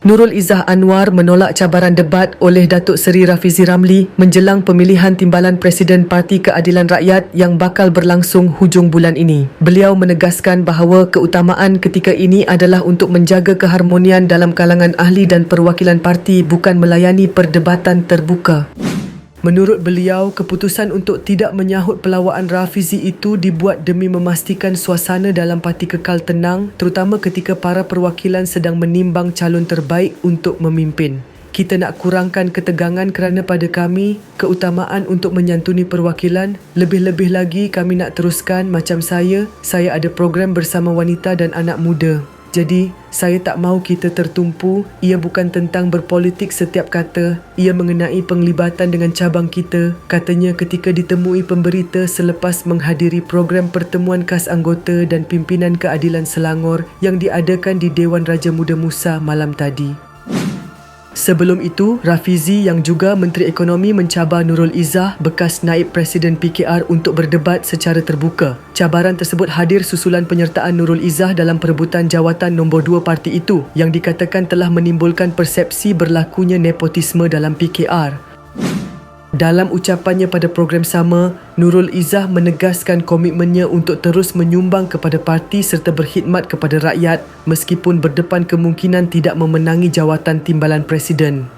Nurul Izzah Anwar menolak cabaran debat oleh Datuk Seri Rafizi Ramli menjelang pemilihan timbalan Presiden Parti Keadilan Rakyat yang bakal berlangsung hujung bulan ini. Beliau menegaskan bahawa keutamaan ketika ini adalah untuk menjaga keharmonian dalam kalangan ahli dan perwakilan parti bukan melayani perdebatan terbuka. Menurut beliau, keputusan untuk tidak menyahut pelawaan Rafizi itu dibuat demi memastikan suasana dalam parti kekal tenang terutama ketika para perwakilan sedang menimbang calon terbaik untuk memimpin. Kita nak kurangkan ketegangan kerana pada kami, keutamaan untuk menyantuni perwakilan, lebih-lebih lagi kami nak teruskan macam saya, saya ada program bersama wanita dan anak muda. Jadi, saya tak mahu kita tertumpu. Ia bukan tentang berpolitik setiap kata. Ia mengenai penglibatan dengan cabang kita. Katanya ketika ditemui pemberita selepas menghadiri program pertemuan khas anggota dan pimpinan keadilan Selangor yang diadakan di Dewan Raja Muda Musa malam tadi. Sebelum itu, Rafizi yang juga Menteri Ekonomi mencabar Nurul Izzah, bekas naib Presiden PKR untuk berdebat secara terbuka. Cabaran tersebut hadir susulan penyertaan Nurul Izzah dalam perebutan jawatan nombor dua parti itu yang dikatakan telah menimbulkan persepsi berlakunya nepotisme dalam PKR. Dalam ucapannya pada program sama, Nurul Izzah menegaskan komitmennya untuk terus menyumbang kepada parti serta berkhidmat kepada rakyat meskipun berdepan kemungkinan tidak memenangi jawatan timbalan presiden.